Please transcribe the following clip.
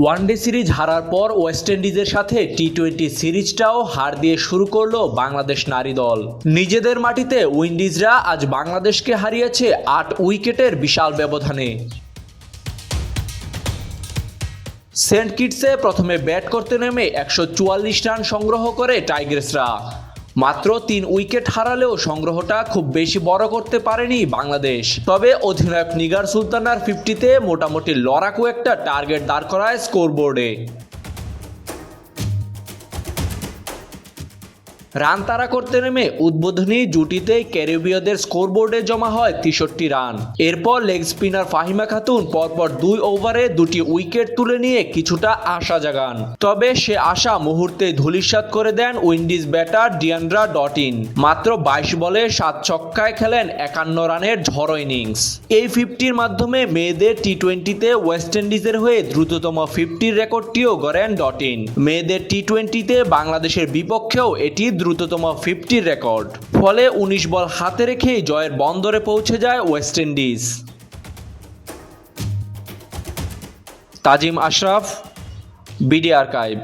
One day series হারার পর West ইন্ডিজের সাথে টি টোয়েন্টি সিরিজটাও হার দিয়ে শুরু করল বাংলাদেশ নারী দল। নিজেদের মাটিতে উইন্ডিজরা আজ বাংলাদেশকে হারিয়েছে আট উইকেটের বিশাল ব্যবধানে। সেন্ট কিটসে প্রথমে ব্যাট করতে নেমে একশো চুয়াল্লিশ রান সংগ্রহ করে টাইগার্সরা। মাত্র তিন উইকেট হারালেও সংগ্রহটা খুব বেশি বড় করতে পারেনি বাংলাদেশ। তবে অধিনায়ক নিগার সুলতানার ফিফটিতে মোটামুটি লড়াকু একটা টার্গেট দাঁড় করায় স্কোরবোর্ডে রান তাড়া করতে নেমে উদ্বোধনী জুটিতেই ক্যারিবীয়দের স্কোরবোর্ডে জমা হয় তেষট্টি রান। এরপর লেগ স্পিনার ফাহিমা খাতুন পরপর দুই ওভারে দুটি উইকেট তুলে নিয়ে কিছুটা আশা জাগান। তবে সে আশা মুহূর্তে ধূলিসাৎ করে দেন উইন্ডিজ ব্যাটার ডিয়ান্ড্রা ডটিন। মাত্র বাইশ বলে সাত ছক্কায় খেলেন একান্ন রানের ঝড়ো ইনিংস। এই ফিফটির মাধ্যমে মেয়েদের টি টোয়েন্টিতে ওয়েস্ট ইন্ডিজের হয়ে দ্রুততম ফিফটির রেকর্ডটিও গড়েন ডটিন। মেয়েদের টি টোয়েন্টিতে বাংলাদেশের বিপক্ষেও এটি দ্রুততম ফিফটির রেকর্ড ফলে উনিশ বল হাতে রেখেই জয়ের বন্দরে পৌঁছে যায় West Indies Tazim Ashraf, BD archive.